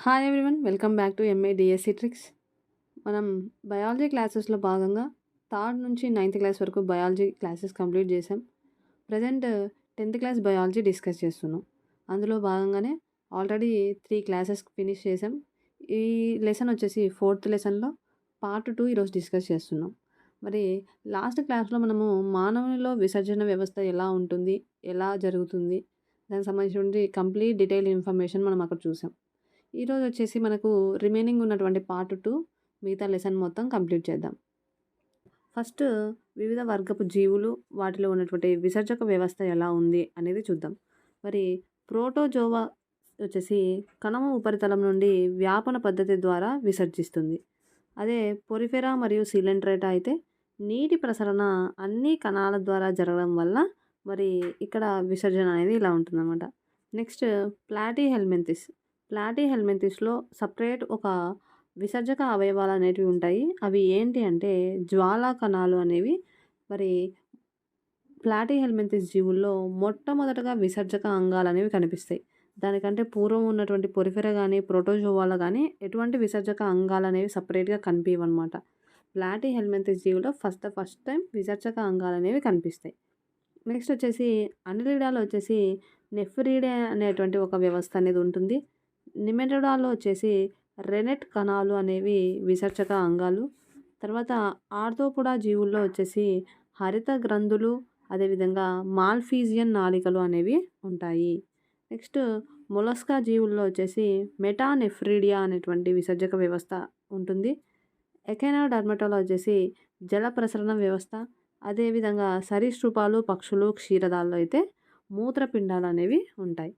Hi everyone welcome back to MA DSC tricks మనం biology క్లాసెస్లో భాగంగా థర్డ్ నుంచి నైన్త్ క్లాస్ వరకు బయాలజీ క్లాసెస్ కంప్లీట్ చేసాం present tenth class biology discuss చేస్తున్నాం. అందులో భాగంగానే ఆల్రెడీ త్రీ క్లాసెస్ ఫినిష్ చేసాం ఈ లెసన్ వచ్చేసి ఫోర్త్ లెసన్లో పార్ట్ టూ ఈరోజు డిస్కస్ చేస్తున్నాం. మరి లాస్ట్ క్లాస్లో మనము మానవునిలో విసర్జన వ్యవస్థ ఎలా ఉంటుంది ఎలా జరుగుతుంది దానికి సంబంధించిన కంప్లీట్ డీటెయిల్ ఇన్ఫర్మేషన్ మనం అక్కడ చూసాం ఈరోజు వచ్చేసి మనకు రిమైనింగ్ ఉన్నటువంటి పార్ట్ టూ మిగతా లెసన్ మొత్తం కంప్లీట్ చేద్దాం. ఫస్ట్ వివిధ వర్గపు జీవులు వాటిలో ఉన్నటువంటి విసర్జక వ్యవస్థ ఎలా ఉంది అనేది చూద్దాం. మరి ప్రోటోజోవా వచ్చేసి కణము ఉపరితలం నుండి వ్యాపన పద్ధతి ద్వారా విసర్జిస్తుంది. అదే పొరిఫెరా మరియు సిలిండ్రేటా అయితే నీటి ప్రసరణ అన్ని కణాల ద్వారా జరగడం వల్ల మరి ఇక్కడ విసర్జన అనేది ఇలా ఉంటుందన్నమాట. నెక్స్ట్ ప్లాటీ హెల్మెంతిస్ ప్లాటీ హెల్మెంతిస్లో సపరేట్ ఒక విసర్జక అవయవాలు అనేటివి ఉంటాయి. అవి ఏంటి అంటే జ్వాలా కణాలు అనేవి. మరి ప్లాటీ హెల్మెంతిస్ జీవుల్లో మొట్టమొదటగా విసర్జక అంగాలు అనేవి కనిపిస్తాయి. దానికంటే పూర్వం ఉన్నటువంటి పొరిఫెర కానీ ప్రోటోజోవాలో కానీ ఎటువంటి విసర్జక అంగాలు అనేవి సపరేట్గా కనిపించవన్నమాట ప్లాటీ హెల్మెంతిస్ జీవులో ఫస్ట్ ఫస్ట్ టైం విసర్జక అంగాలు అనేవి కనిపిస్తాయి. నెక్స్ట్ వచ్చేసి అనిలిడాలో వచ్చేసి నెఫ్రీడే అనేటువంటి ఒక వ్యవస్థ అనేది ఉంటుంది. నిమెటోడాలో వచ్చేసి రెనెట్ కణాలు అనేవి విసర్జక అంగాలు. తర్వాత ఆర్థోపుడా జీవుల్లో వచ్చేసి హరిత గ్రంథులు అదేవిధంగా మాల్ఫీజియన్ నాలికలు అనేవి ఉంటాయి. నెక్స్ట్ మొలస్కా జీవుల్లో వచ్చేసి మెటానెఫ్రీడియా అనేటువంటి విసర్జక వ్యవస్థ ఉంటుంది. ఎకెనోడర్మటోలో వచ్చేసి జల ప్రసరణ వ్యవస్థ అదేవిధంగా సరీసృపాలు పక్షులు క్షీరదాల్లో అయితే మూత్రపిండాలు అనేవి ఉంటాయి.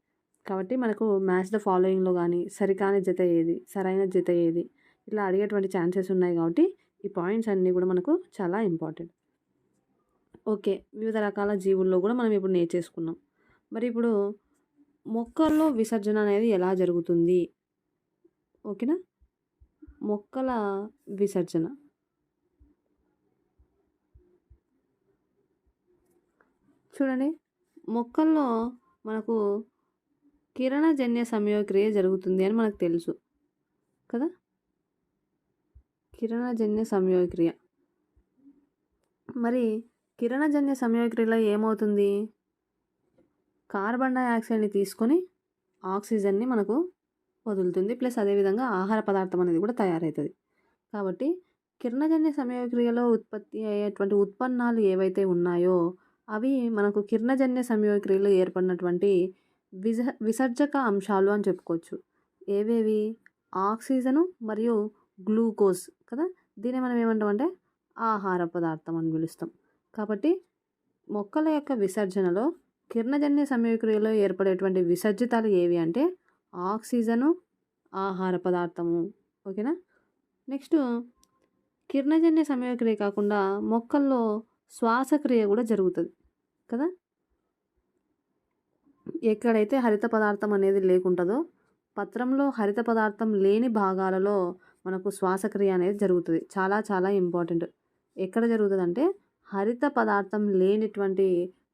కాబట్టి మనకు మ్యాచ్ ద ఫాలోయింగ్లో కానీ సరికాని జత ఏది సరైన జత ఏది ఇట్లా అడిగేటువంటి ఛాన్సెస్ ఉన్నాయి కాబట్టి ఈ పాయింట్స్ అన్నీ కూడా మనకు చాలా ఇంపార్టెంట్. ఓకే వివిధ రకాల జీవుల్లో కూడా మనం ఇప్పుడు నేర్చేసుకున్నాం. మరి ఇప్పుడు మొక్కల్లో విసర్జన అనేది ఎలా జరుగుతుంది? ఓకేనా? మొక్కల విసర్జన. చూడండి మొక్కల్లో మనకు కిరణజన్య సంయోగక్రియ జరుగుతుంది అని మనకు తెలుసు. కదా? కిరణజన్య సంయోగక్రియ. మరి కిరణజన్య సంయోగక్రియలో ఏమవుతుంది? కార్బన్ డైఆక్సైడ్ని తీసుకొని ఆక్సిజన్ని మనకు వదులుతుంది. ప్లస్ అదేవిధంగా ఆహార పదార్థం అనేది కూడా తయారవుతుంది. కాబట్టి కిరణజన్య సంయోగక్రియలో ఉత్పత్తి అయ్యేటువంటి ఉత్పన్నాలు ఏవైతే ఉన్నాయో అవి మనకు కిరణజన్య సంయోగక్రియలో ఏర్పడినటువంటి విజ విసర్జక అంశాలు అని చెప్పుకోవచ్చు. ఏవేవి? ఆక్సిజను మరియు గ్లూకోజ్ కదా? దీన్ని మనం ఏమంటామంటే ఆహార పదార్థం అని పిలుస్తాం. కాబట్టి మొక్కల యొక్క విసర్జనలో కిరణజన్య సంయోగక్రియలో ఏర్పడేటువంటి విసర్జితాలు ఏవి అంటే ఆక్సిజను ఆహార పదార్థము. ఓకేనా? నెక్స్ట్ కిరణజన్య సమయక్రియ కాకుండా మొక్కల్లో శ్వాసక్రియ కూడా జరుగుతుంది కదా? ఎక్కడైతే హరిత పదార్థం అనేది లేకుంటుందో పత్రంలో హరిత పదార్థం లేని భాగాలలో మనకు శ్వాసక్రియ అనేది జరుగుతుంది. చాలా చాలా ఇంపార్టెంట్. ఎక్కడ జరుగుతుంది అంటే హరిత పదార్థం లేనిటువంటి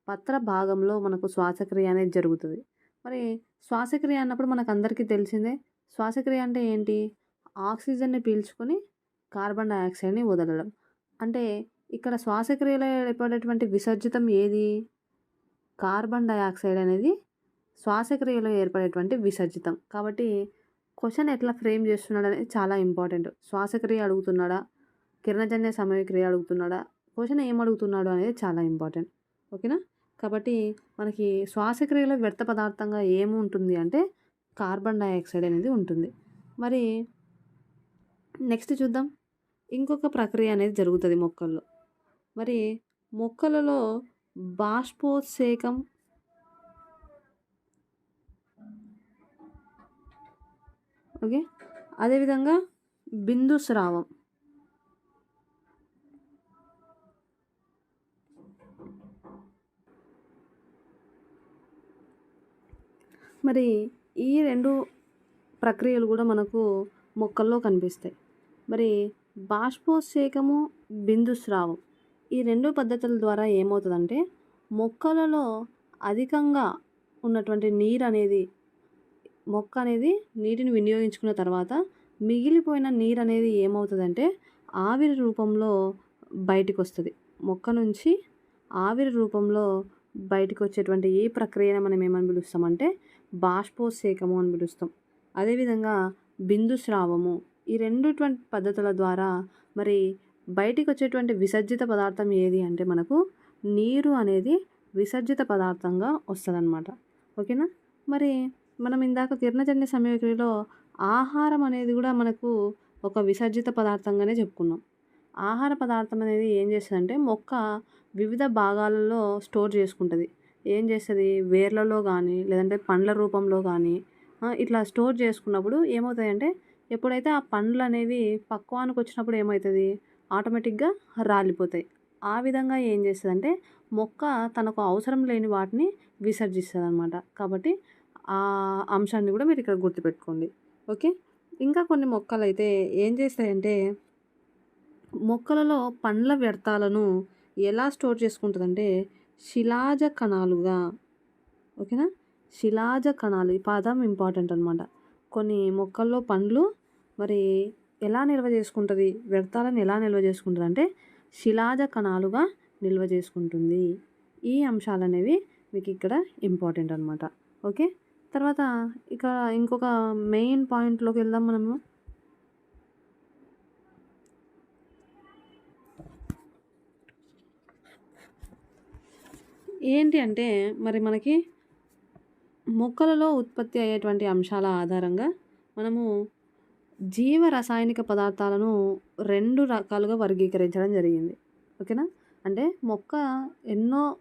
పత్ర భాగంలో మనకు శ్వాసక్రియ అనేది జరుగుతుంది. మరి శ్వాసక్రియ అన్నప్పుడు మనకు అందరికీ తెలిసిందే శ్వాసక్రియ అంటే ఏంటి? ఆక్సిజన్ని పీల్చుకొని కార్బన్ డైఆక్సైడ్ని వదలడం. అంటే ఇక్కడ శ్వాసక్రియలో ఏర్పడేటువంటి విసర్జితం ఏది? కార్బన్ డైఆక్సైడ్ అనేది శ్వాసక్రియలో ఏర్పడేటువంటి విసర్జితం. కాబట్టి క్వశ్చన్ ఎట్లా ఫ్రేమ్ చేస్తున్నాడు అనేది చాలా ఇంపార్టెంట్. శ్వాసక్రియ అడుగుతున్నాడా? కిరణజన్య సమయక్రియ అడుగుతున్నాడా? క్వశ్చన్ ఏం అడుగుతున్నాడు అనేది చాలా ఇంపార్టెంట్. ఓకేనా? కాబట్టి మనకి శ్వాసక్రియలో వ్యర్థ పదార్థంగా ఏముంటుంది అంటే కార్బన్ డైఆక్సైడ్ అనేది ఉంటుంది. మరి నెక్స్ట్ చూద్దాం. ఇంకొక ప్రక్రియ అనేది జరుగుతుంది మొక్కల్లో. మరి మొక్కలలో బాష్పోత్సేకం ఓకే? అదేవిధంగా బిందు స్రావం మరి ఈ రెండు ప్రక్రియలు కూడా మనకు మొక్కల్లో కనిపిస్తాయి. మరి బాష్పోత్సేకము బిందు స్రావం ఈ రెండు పద్ధతుల ద్వారా ఏమవుతుందంటే మొక్కలలో అధికంగా ఉన్నటువంటి నీరు అనేది మొక్క అనేది నీటిని వినియోగించుకున్న తర్వాత మిగిలిపోయిన నీరు అనేది ఏమవుతుందంటే ఆవిరి రూపంలో బయటికి వస్తుంది మొక్క నుంచి ఆవిరి రూపంలో బయటకు వచ్చేటువంటి ఏ ప్రక్రియను మనం ఏమని పిలుస్తామంటే బాష్పోత్సేకము అని పిలుస్తాం. అదేవిధంగా బిందుస్రావము. ఈ రెండుటువంటి పద్ధతుల ద్వారా మరి బయటికి వచ్చేటువంటి విసర్జిత పదార్థం ఏది అంటే మనకు నీరు అనేది విసర్జిత పదార్థంగా వస్తుందన్నమాట. ఓకేనా? మరి మనం ఇందాక కిరణజన్య సమయక్రియలో ఆహారం అనేది కూడా మనకు ఒక విసర్జిత పదార్థంగానే చెప్పుకున్నాం. ఆహార పదార్థం అనేది ఏం చేస్తుందంటే మొక్క వివిధ భాగాలలో స్టోర్ చేసుకుంటుంది. ఏం చేస్తుంది? వేర్లలో కానీ లేదంటే పండ్ల రూపంలో కానీ ఇట్లా స్టోర్ చేసుకున్నప్పుడు ఏమవుతాయంటే ఎప్పుడైతే ఆ పండ్లు అనేవి పక్వానికి వచ్చినప్పుడు ఏమవుతుంది? ఆటోమేటిక్గా రాలిపోతాయి. ఆ విధంగా ఏం చేస్తుందంటే మొక్క తనకు అవసరం లేని వాటిని విసర్జిస్తుంది అనమాట కాబట్టి ఆ అంశాన్ని కూడా మీరు ఇక్కడ గుర్తుపెట్టుకోండి. ఓకే? ఇంకా కొన్ని మొక్కలు అయితే ఏం చేస్తాయంటే మొక్కలలో పండ్ల వ్యర్థాలను ఎలా స్టోర్ చేసుకుంటుందంటే శిలాజ కణాలుగా ఓకేనా? శిలాజ కణాలు ఈ పదం ఇంపార్టెంట్ అనమాట కొన్ని మొక్కల్లో పండ్లు మరి ఎలా నిల్వ చేసుకుంటుంది? వ్యర్థాలను ఎలా నిల్వ చేసుకుంటుంది? అంటే శిలాజ కణాలుగా నిల్వ చేసుకుంటుంది. ఈ అంశాలు అనేవి మీకు ఇక్కడ ఇంపార్టెంట్ అనమాట ఓకే? తర్వాత ఇక ఇంకొక మెయిన్ పాయింట్లోకి వెళ్దాం మనము. ఏంటి అంటే మరి మనకి మొక్కలలో ఉత్పత్తి అయ్యేటువంటి అంశాల ఆధారంగా మనము జీవ రసాయనిక పదార్థాలను రెండు రకాలుగా వర్గీకరించడం జరిగింది. ఓకేనా? అంటే మొక్క ఎన్నో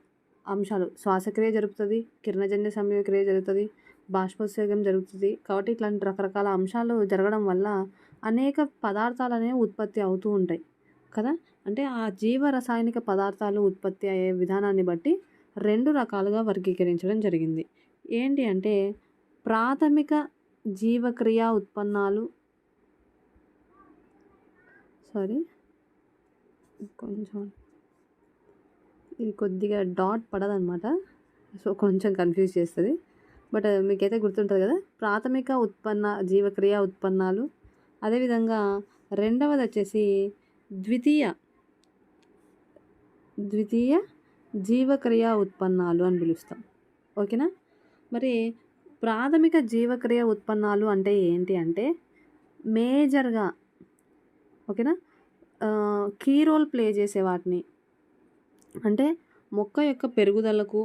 అంశాలు. శ్వాసక్రియ జరుపుతుంది కిరణజన్య సంయోక్రియ జరుగుతుంది బాష్పోత్సర్గం జరుగుతుంది. కాబట్టి ఇట్లాంటి రకరకాల అంశాలు జరగడం వల్ల అనేక పదార్థాలు అనేవి ఉత్పత్తి అవుతూ ఉంటాయి. కదా? అంటే ఆ జీవ రసాయనిక పదార్థాలు ఉత్పత్తి అయ్యే విధానాన్ని బట్టి రెండు రకాలుగా వర్గీకరించడం జరిగింది. ఏంటి అంటే ప్రాథమిక జీవక్రియ ఉత్పన్నాలు సారీ కొంచెం ఇది కొద్దిగా డాట్ పడదనమాట. సో కొంచెం కన్ఫ్యూజ్ చేస్తుంది. బట్ మీకైతే గుర్తుంటుంది కదా ప్రాథమిక ఉత్పన్న జీవక్రియ ఉత్పన్నాలు. అదేవిధంగా రెండవది వచ్చేసి ద్వితీయ ద్వితీయ జీవక్రియ ఉత్పన్నాలు అని పిలుస్తాం. ఓకేనా? మరి ప్రాథమిక జీవక్రియ ఉత్పన్నాలు అంటే ఏంటి అంటే మేజర్గా ఓకేనా? కీ రోల్ ప్లే చేసే వాటిని. అంటే మొక్క యొక్క పెరుగుదలకు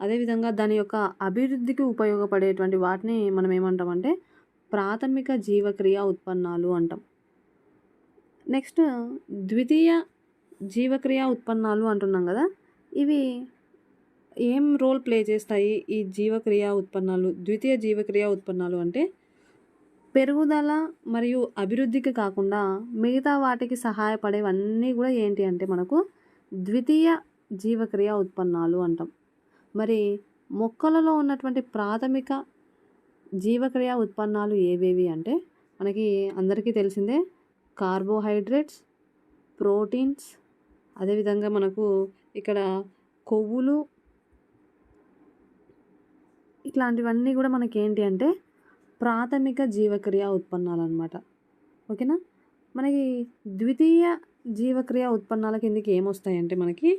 అదేవిధంగా దాని యొక్క అభివృద్ధికి ఉపయోగపడేటువంటి వాటిని మనం ఏమంటామంటే ప్రాథమిక జీవక్రియ ఉత్పన్నాలు అంటాం. నెక్స్ట్ ద్వితీయ జీవక్రియ ఉత్పన్నాలు అంటున్నాం కదా ఇవి ఏం రోల్ ప్లే చేస్తాయి ఈ జీవక్రియ ఉత్పన్నాలు ద్వితీయ జీవక్రియ ఉత్పన్నాలు అంటే పెరుగుదల మరియు అభివృద్ధికి కాకుండా మిగతా వాటికి సహాయపడేవన్నీ కూడా ఏంటి అంటే మనకు ద్వితీయ జీవక్రియ ఉత్పన్నాలు అంటాం. మరి మొక్కలలో ఉన్నటువంటి ప్రాథమిక జీవక్రియ ఉత్పన్నాలు ఏవేవి అంటే మనకి అందరికీ తెలిసిందే కార్బోహైడ్రేట్స్ ప్రోటీన్స్ అదేవిధంగా మనకు ఇక్కడ కొవ్వులు ఇట్లాంటివన్నీ కూడా మనకేంటి ఏంటి అంటే ప్రాథమిక జీవక్రియ ఉత్పన్నాలు అనమాట ఓకేనా? మనకి ద్వితీయ జీవక్రియ ఉత్పన్నాల కిందకి ఏమొస్తాయంటే మనకి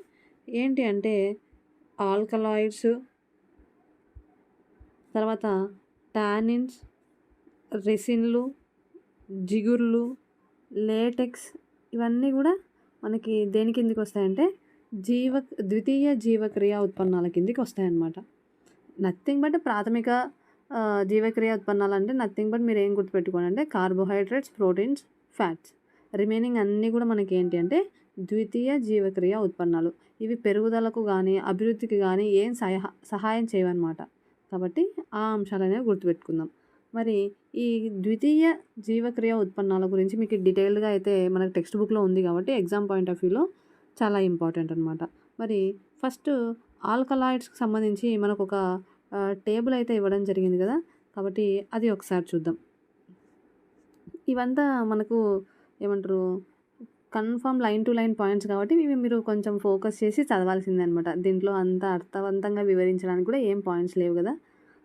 ఏంటి అంటే ఆల్కలాయిడ్స్ తర్వాత టానిన్స్ రెసిన్లు జిగుర్లు లేటెక్స్ ఇవన్నీ కూడా మనకి దేని కిందికి వస్తాయంటే జీవ ద్వితీయ జీవక్రియ ఉత్పన్నాల కిందికి వస్తాయన్నమాట. నథింగ్ బట్ ప్రాథమిక జీవక్రియ ఉత్పన్నాలు అంటే నథింగ్ బట్ మీరు ఏం గుర్తుపెట్టుకోండి అంటే కార్బోహైడ్రేట్స్ ప్రోటీన్స్ ఫ్యాట్స్ రిమైనింగ్ అన్నీ కూడా మనకి ఏంటి అంటే ద్వితీయ జీవక్రియ ఉత్పన్నాలు. ఇవి పెరుగుదలకు కానీ అభివృద్ధికి కానీ ఏం సహా సహాయం చేయవన్నమాట. కాబట్టి ఆ అంశాలు అనేవి గుర్తుపెట్టుకుందాం. మరి ఈ ద్వితీయ జీవక్రియ ఉత్పన్నాల గురించి మీకు డీటెయిల్డ్గా అయితే మనకు టెక్స్ట్ బుక్లో ఉంది కాబట్టి ఎగ్జామ్ పాయింట్ ఆఫ్ వ్యూలో చాలా ఇంపార్టెంట్ అనమాట మరి ఫస్ట్ ఆల్కలాయిడ్స్కి సంబంధించి మనకు ఒక టేబుల్ అయితే ఇవ్వడం జరిగింది కదా? కాబట్టి అది ఒకసారి చూద్దాం. ఇవంతా మనకు ఏమంటారు confirm line to line points కాబట్టి ఇవి మీరు కొంచెం ఫోకస్ చేసి చదవాల్సిందే అనమాట దీంట్లో అంత అర్థవంతంగా వివరించడానికి కూడా ఏం పాయింట్స్ లేవు కదా?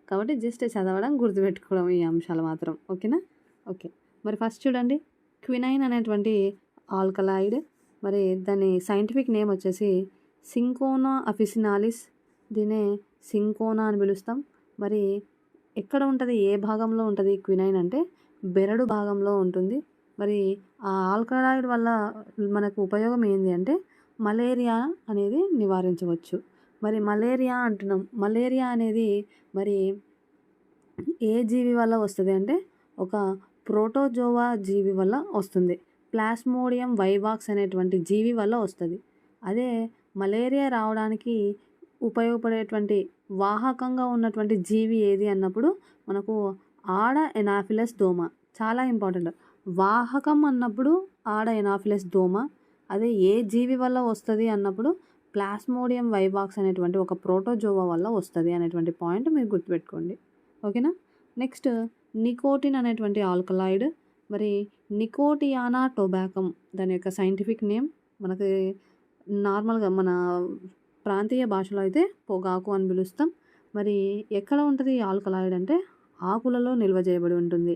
కాబట్టి జస్ట్ చదవడం గుర్తుపెట్టుకోవడం ఈ అంశాలు మాత్రం. ఓకేనా? ఓకే. మరి ఫస్ట్ చూడండి. క్వినైన్ అనేటువంటి ఆల్కలాయిడ్. మరి దాని సైంటిఫిక్ నేమ్ వచ్చేసి సింకోనా అఫిసినాలిస్ దీనే సింకోనా అని పిలుస్తాం. మరి ఎక్కడ ఉంటుంది? ఏ భాగంలో ఉంటుంది క్వినైన్ అంటే? బెరడు భాగంలో ఉంటుంది. మరి ఆ ఆల్కలాయిడ్ వల్ల మనకు ఉపయోగం ఏంటి అంటే మలేరియా అనేది నివారించవచ్చు. మరి మలేరియా అంటున్నాం. మలేరియా అనేది మరి ఏ జీవి వల్ల వస్తుంది అంటే ఒక ప్రోటోజోవా జీవి వల్ల వస్తుంది. ప్లాస్మోడియం వైవాక్స్ అనేటువంటి జీవి వల్ల వస్తుంది. అదే మలేరియా రావడానికి ఉపయోగపడేటువంటి వాహకంగా ఉన్నటువంటి జీవి ఏది అన్నప్పుడు మనకు ఆడ ఎనాఫిలస్ దోమ చాలా ఇంపార్టెంట్. వాహకం అన్నప్పుడు ఆడ ఎనాఫిలస్ దోమ అదే ఏ జీవి వల్ల వస్తుంది అన్నప్పుడు ప్లాస్మోడియం వైబాక్స్ అనేటువంటి ఒక ప్రోటోజోవా వల్ల వస్తుంది అనేటువంటి పాయింట్ మీరు గుర్తుపెట్టుకోండి. ఓకేనా? నెక్స్ట్ నికోటిన్ అనేటువంటి ఆల్కలాయిడ్ మరి నికోటియానా టొబాకం దాని యొక్క సైంటిఫిక్ నేమ్ మనకి నార్మల్గా మన ప్రాంతీయ భాషలో అయితే పొగాకు అని పిలుస్తాం. మరి ఎక్కడ ఉంటుంది ఈ ఆల్కలాయిడ్ అంటే? ఆకులలో నిల్వ చేయబడి ఉంటుంది.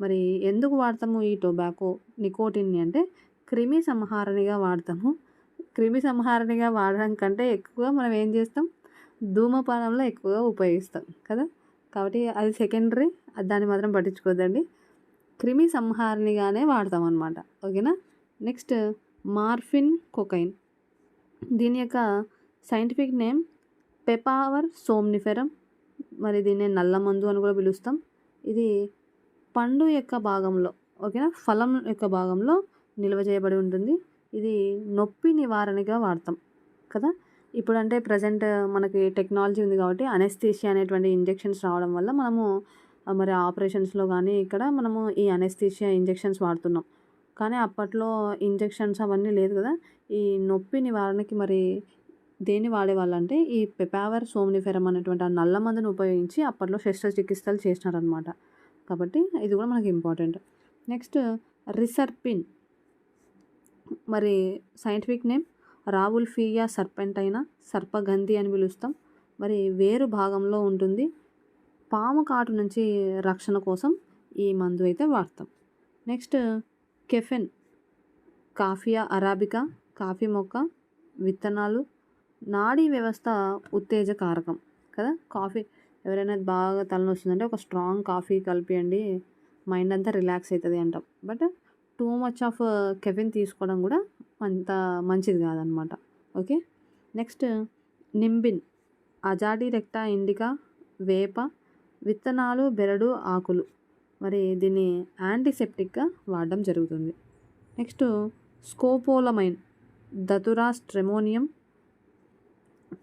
మరి ఎందుకు వాడతాము ఈ టొబాకో? నికోటిన్ని అంటే క్రిమి సంహారణిగా వాడతాము. క్రిమి సంహారణిగా వాడడం కంటే ఎక్కువగా మనం ఏం చేస్తాం? ధూమపానంలో ఎక్కువగా ఉపయోగిస్తాం కదా? కాబట్టి అది సెకండరీ దాన్ని మాత్రం పట్టించుకోద్దండి. క్రిమి సంహారణిగానే వాడతాం అనమాట ఓకేనా? Next morphine cocaine. దీని యొక్క సైంటిఫిక్ నేమ్ పెపావర్ సోమ్నిఫెరం మరి దీన్ని నల్ల మందు అని కూడా పిలుస్తాం. ఇది పండు యొక్క భాగంలో ఓకేనా ఫలం యొక్క భాగంలో నిల్వ చేయబడి ఉంటుంది. ఇది నొప్పి నివారణగా వాడతాం కదా? ఇప్పుడంటే ప్రజెంట్ మనకి టెక్నాలజీ ఉంది కాబట్టి అనెస్థీషియా అనేటువంటి ఇంజెక్షన్స్ రావడం వల్ల మనము మరి ఆపరేషన్స్లో కానీ ఇక్కడ మనము ఈ అనెస్థీషియా ఇంజెక్షన్స్ వాడుతున్నాం. కానీ అప్పట్లో ఇంజెక్షన్స్ అవన్నీ లేదు కదా? ఈ నొప్పి నివారణకి మరి దేన్ని వాడేవాళ్ళంటే ఈ పెపావర్ సోమ్నిఫెరం అనేటువంటి ఆ నల్ల మందును ఉపయోగించి అప్పట్లో శస్త్రచికిత్సలు చేసినారనమాట కాబట్టి ఇది కూడా మనకి ఇంపార్టెంట్. నెక్స్ట్ రిసర్పిన్. మరి సైంటిఫిక్ నేమ్ రావుల్ఫియా సర్పెంటైనా సర్పగంధి అని పిలుస్తాం. మరి వేరు భాగంలో ఉంటుంది. పాము కాటు నుంచి రక్షణ కోసం ఈ మందు అయితే వాడతాం. Next caffeine. Coffea arabica coffee మొక్క విత్తనాలు నాడీ వ్యవస్థ ఉత్తేజకారకం కదా? కాఫీ ఎవరైనా బాగా తలనొస్తుందంటే ఒక స్ట్రాంగ్ కాఫీ కలిపియండి మైండ్ అంతా రిలాక్స్ అవుతుంది అంటాం. But too much of caffeine తీసుకోవడం కూడా అంత మంచిది కాదనమాట. Okay? Next nimbin azadirachta indica వేప విత్తనాలు బెరడు ఆకులు. మరి దీన్ని యాంటీసెప్టిక్గా వాడడం జరుగుతుంది. నెక్స్ట్ స్కోపోలమైన్ దతురా స్ట్రెమోనియం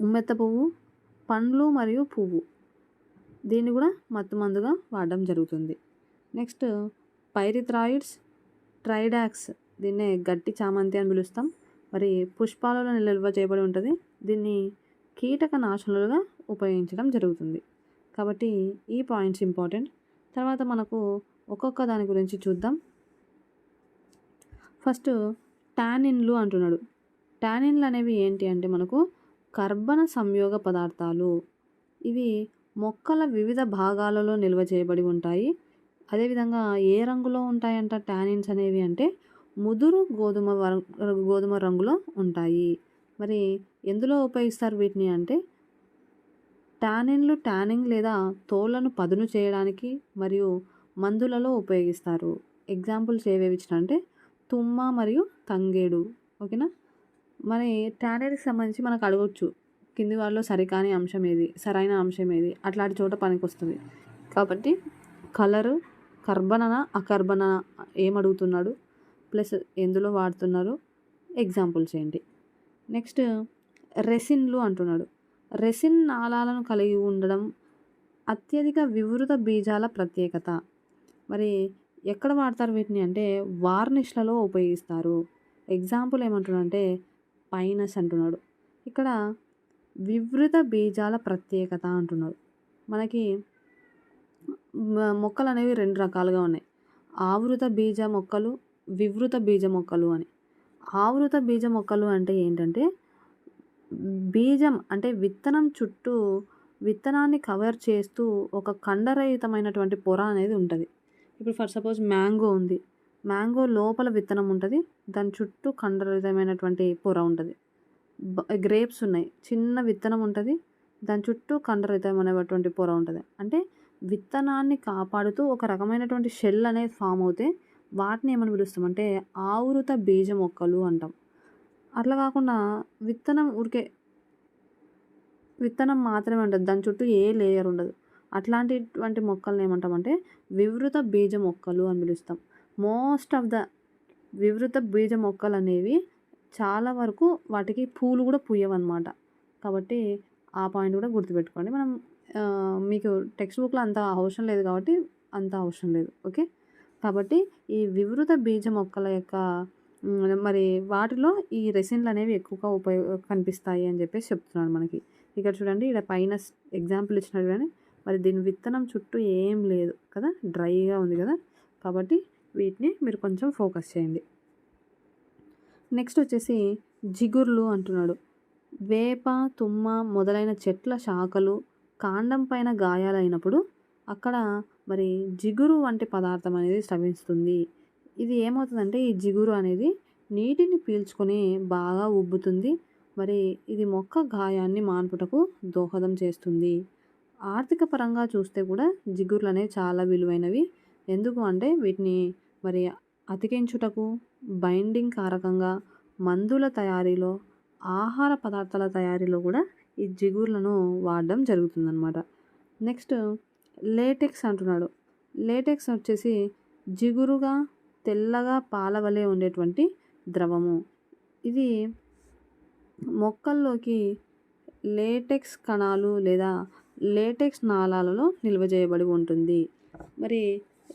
ఉమ్మెత్త పువ్వు పండ్లు మరియు పువ్వు. దీన్ని కూడా మత్తు మందుగా వాడడం జరుగుతుంది. Next pyrethroids tridax. దీన్నే గట్టి చామంతి అని పిలుస్తాం. మరి పుష్పాలలో నిల్వ చేయబడి ఉంటుంది. దీన్ని కీటక నాశనులుగా ఉపయోగించడం జరుగుతుంది. కాబట్టి ఈ పాయింట్స్ ఇంపార్టెంట్. తర్వాత మనకు ఒక్కొక్క దాని గురించి చూద్దాం. ఫస్ట్ టానిన్లు అంటున్నాడు. టానిన్లు అనేవి ఏంటి అంటే మనకు కర్బన సంయోగ పదార్థాలు. ఇవి మొక్కల వివిధ భాగాలలో నిల్వ చేయబడి ఉంటాయి. అదేవిధంగా ఏ రంగులో ఉంటాయంట టానిన్స్ అనేవి అంటే ముదురు గోధుమ గోధుమ రంగులో ఉంటాయి. మరి ఎందులో ఉపయోగిస్తారు వీటిని అంటే టానిన్లు టానింగ్ లేదా తోళ్ళను పదును చేయడానికి మరియు మందులలో ఉపయోగిస్తారు. ఎగ్జాంపుల్స్ ఏవేవి ఇచ్చిన అంటే తుమ్మ మరియు తంగేడు. ఓకేనా? మరి టానిన్కి సంబంధించి మనకు అడగవచ్చు కింది వాళ్ళలో సరికాని అంశం ఏది? సరైన అంశం ఏది? అట్లాంటి చోట పనికి వస్తుంది కాబట్టి కలరు కర్బనన అకర్బన ఏమడుగుతున్నాడు? ప్లస్ ఎందులో వాడుతున్నారు? ఎగ్జాంపుల్స్ ఏంటి? నెక్స్ట్ రెసిన్లు అంటున్నాడు. రెసిన్ నాళాలను కలిగి ఉండడం అత్యధిక వివృత బీజాల ప్రత్యేకత. మరి ఎక్కడ వాడతారు వీటిని అంటే వార్నిష్లలో ఉపయోగిస్తారు. ఎగ్జాంపుల్ ఏమంటున్నాడంటే పైనస్ అంటున్నాడు. ఇక్కడ వివృత బీజాల ప్రత్యేకత అంటున్నాడు. మనకి మొక్కలు అనేవి రెండు రకాలుగా ఉన్నాయి. ఆవృత బీజ మొక్కలు వివృత బీజ మొక్కలు అని. ఆవృత బీజ మొక్కలు అంటే ఏంటంటే బీజం అంటే విత్తనం చుట్టూ విత్తనాన్ని కవర్ చేస్తూ ఒక కండరహితమైనటువంటి పొర అనేది ఉంటుంది. ఇప్పుడు ఫర్ సపోజ్ మ్యాంగో ఉంది. మ్యాంగో లోపల విత్తనం ఉంటుంది. దాని చుట్టూ కండరహితమైనటువంటి పొర ఉంటుంది. గ్రేప్స్ ఉన్నాయి. చిన్న విత్తనం ఉంటుంది. దాని చుట్టూ కండరహితమైనటువంటి పొర ఉంటుంది. అంటే విత్తనాన్ని కాపాడుతూ ఒక రకమైనటువంటి షెల్ అనేది ఫామ్ అవుతే వాటిని ఏమని పిలుస్తామంటే ఆవృత బీజ మొక్కలు అంటాం. అట్లా కాకుండా విత్తనం ఉరికే విత్తనం మాత్రమే ఉంటుంది. దాని చుట్టూ ఏ లేయర్ ఉండదు. అట్లాంటిటువంటి మొక్కలను ఏమంటామంటే వివృత బీజ మొక్కలు అని పిలుస్తాం. మోస్ట్ ఆఫ్ ద వివృత బీజ మొక్కలు అనేవి చాలా వరకు వాటికి పూలు కూడా పూయవన్నమాట. కాబట్టి ఆ పాయింట్ కూడా గుర్తుపెట్టుకోండి. మనం మీకు టెక్స్ట్ బుక్లో అంత అవసరం లేదు కాబట్టి అంత అవసరం లేదు. ఓకే? కాబట్టి ఈ వివృత బీజ మొక్కల యొక్క మరి వాటిలో ఈ రెసిన్లు అనేవి ఎక్కువగా ఉపయోగ కనిపిస్తాయి అని చెప్పేసి చెప్తున్నాను మనకి. ఇక్కడ చూడండి ఇక్కడ పైన ఎగ్జాంపుల్ ఇచ్చినట్టు కానీ మరి దీని విత్తనం చుట్టూ ఏం లేదు కదా? డ్రైగా ఉంది కదా? కాబట్టి వీటిని మీరు కొంచెం ఫోకస్ చేయండి. నెక్స్ట్ వచ్చేసి జిగుర్లు అంటున్నాడు. వేప తుమ్మ మొదలైన చెట్ల శాఖలు కాండం పైన గాయాలైనప్పుడు అక్కడ మరి జిగురు వంటి పదార్థం అనేది స్రవిస్తుంది. ఇది ఏమవుతుందంటే ఈ జిగురు అనేది నీటిని పీల్చుకొని బాగా ఉబ్బుతుంది. మరి ఇది మొక్క గాయాన్ని మాన్పుటకు దోహదం చేస్తుంది. ఆర్థిక పరంగా చూస్తే కూడా జిగుర్లు అనేవి చాలా విలువైనవి. ఎందుకు అంటే వీటిని మరి అతికించుటకు బైండింగ్ కారకంగా మందుల తయారీలో ఆహార పదార్థాల తయారీలో కూడా ఈ జిగుర్లను వాడడం జరుగుతుందన్నమాట. నెక్స్ట్ లేటెక్స్ అంటున్నాడు. లేటెక్స్ వచ్చేసి జిగురుగా తెల్లగా పాలవలే ఉండేటువంటి ద్రవము. ఇది మొక్కల్లోకి లేటెక్స్ కణాలు లేదా లేటెక్స్ నాళాలలో నిల్వ చేయబడి ఉంటుంది. మరి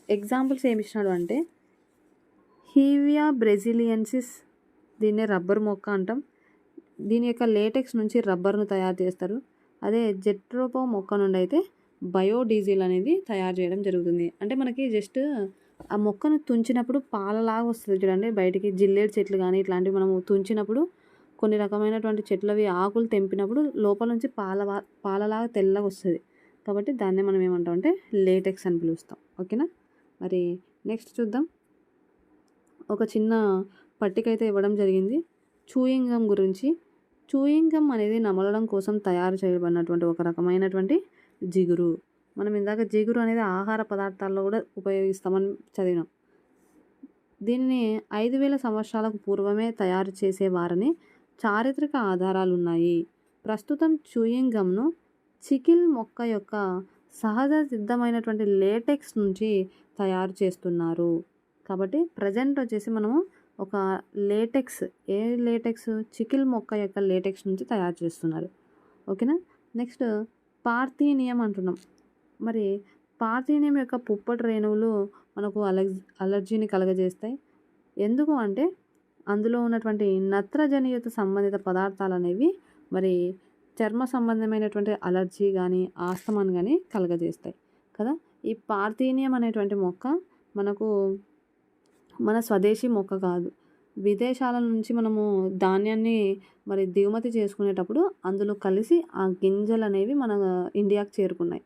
ఎగ్జాంపుల్స్ ఏమి ఇచ్చినాడు అంటే హీవియా బ్రెజిలియన్సిస్ దీన్నే రబ్బర్ మొక్క అంటాం. దీని యొక్క లేటెక్స్ నుంచి రబ్బర్ను తయారు చేస్తారు. అదే జెట్రోపో మొక్క నుండి అయితే బయోడీజిల్ అనేది తయారు చేయడం జరుగుతుంది. అంటే మనకి జస్ట్ ఆ మొక్కను తుంచినప్పుడు పాలలాగా వస్తుంది చూడండి. బయటికి జిల్లేడు చెట్లు కానీ ఇట్లాంటివి మనము తుంచినప్పుడు కొన్ని రకమైనటువంటి చెట్లవి ఆకులు తెంపినప్పుడు లోపల నుంచి పాల పాలలాగా తెల్లగా వస్తుంది. కాబట్టి దాన్నే మనం ఏమంటాం అంటే లేటెక్స్ అని పిలుస్తాం. ఓకేనా? మరి నెక్స్ట్ చూద్దాం. ఒక చిన్న పట్టిక అయితే ఇవ్వడం జరిగింది. చూయింగ్ గమ్ గురించి. చూయింగ్ గమ్ అనేది నమలడం కోసం తయారు చేయబడినటువంటి ఒక రకమైనటువంటి జిగురు. మనం ఇందాక జిగురు అనేది ఆహార పదార్థాల్లో కూడా ఉపయోగిస్తామని చదివినాం. దీనిని ఐదు వేల సంవత్సరాలకు పూర్వమే తయారు చేసేవారని చారిత్రక ఆధారాలు ఉన్నాయి ప్రస్తుతం చూయింగ్ గమ్ను చికిల్ మొక్క యొక్క సహజ సిద్ధమైనటువంటి లేటెక్స్ నుంచి తయారు చేస్తున్నారు. కాబట్టి ప్రజెంట్ వచ్చేసి మనము ఒక లేటెక్స్ ఏ లేటెక్స్? చికిల్ మొక్క యొక్క లేటెక్స్ నుంచి తయారు చేస్తున్నారు. ఓకేనా? నెక్స్ట్ పార్థీనియం అంటున్నాం. మరి పార్థీనియం యొక్క పుప్పటి రేణువులు మనకు అలర్జీ అలర్జీని కలగజేస్తాయి. ఎందుకు అంటే అందులో ఉన్నటువంటి నత్రజనియుత సంబంధిత పదార్థాలు అనేవి మరి చర్మ సంబంధమైనటువంటి అలర్జీ కానీ ఆస్తమాన్ కానీ కలగజేస్తాయి కదా? ఈ పార్థీనియం అనేటువంటి మొక్క మనకు మన స్వదేశీ మొక్క కాదు. విదేశాల నుంచి మనము ధాన్యాన్ని మరి దిగుమతి చేసుకునేటప్పుడు అందులో కలిసి ఆ గింజలు అనేవి మన ఇండియాకు చేరుకున్నాయి.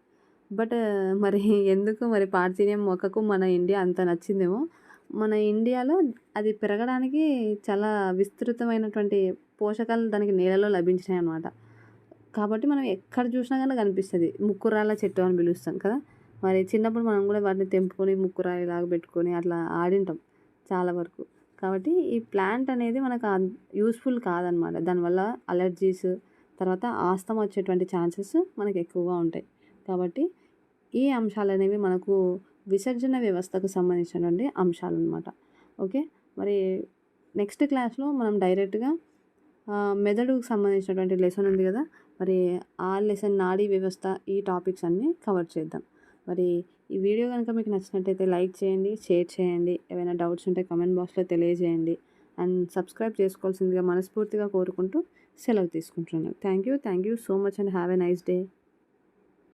బట్ మరి ఎందుకు మరి పార్థీనియం మొక్కకు మన ఇండియా అంత నచ్చిందేమో? మన ఇండియాలో అది పెరగడానికి చాలా విస్తృతమైనటువంటి పోషకాలు దానికి నేలలో లభించినాయి అన్నమాట కాబట్టి మనం ఎక్కడ చూసినా కానీ కనిపిస్తుంది. ముక్కురాళ్ళ చెట్టు అని పిలుస్తాం కదా. మరి చిన్నప్పుడు మనం కూడా వాటిని తెంపుకొని ముక్కురాయి లాగా పెట్టుకొని అట్లా ఆడింటాం చాలా వరకు. కాబట్టి ఈ ప్లాంట్ అనేది మనకు యూస్ఫుల్ కాదనమాట. దానివల్ల అలర్జీస్ తర్వాత ఆస్తం వచ్చేటువంటి ఛాన్సెస్ మనకు ఎక్కువగా ఉంటాయి. కాబట్టి ఈ అంశాలు అనేవి మనకు విసర్జన వ్యవస్థకు సంబంధించినటువంటి అంశాలు అనమాట ఓకే? మరి నెక్స్ట్ క్లాస్లో మనం డైరెక్ట్గా మెదడుకు సంబంధించినటువంటి లెసన్ ఉంది కదా మరి ఆ లెసన్ నాడీ వ్యవస్థ ఈ టాపిక్స్ అన్నీ కవర్ చేద్దాం. మరి ఈ వీడియో కనుక మీకు నచ్చినట్టయితే లైక్ చేయండి షేర్ చేయండి ఏమైనా డౌట్స్ ఉంటే కమెంట్ బాక్స్లో తెలియజేయండి. అండ్ సబ్స్క్రైబ్ చేసుకోవాల్సిందిగా మనస్ఫూర్తిగా కోరుకుంటూ సెలవు తీసుకుంటున్నాను. Thank you thank you so much and have a nice day.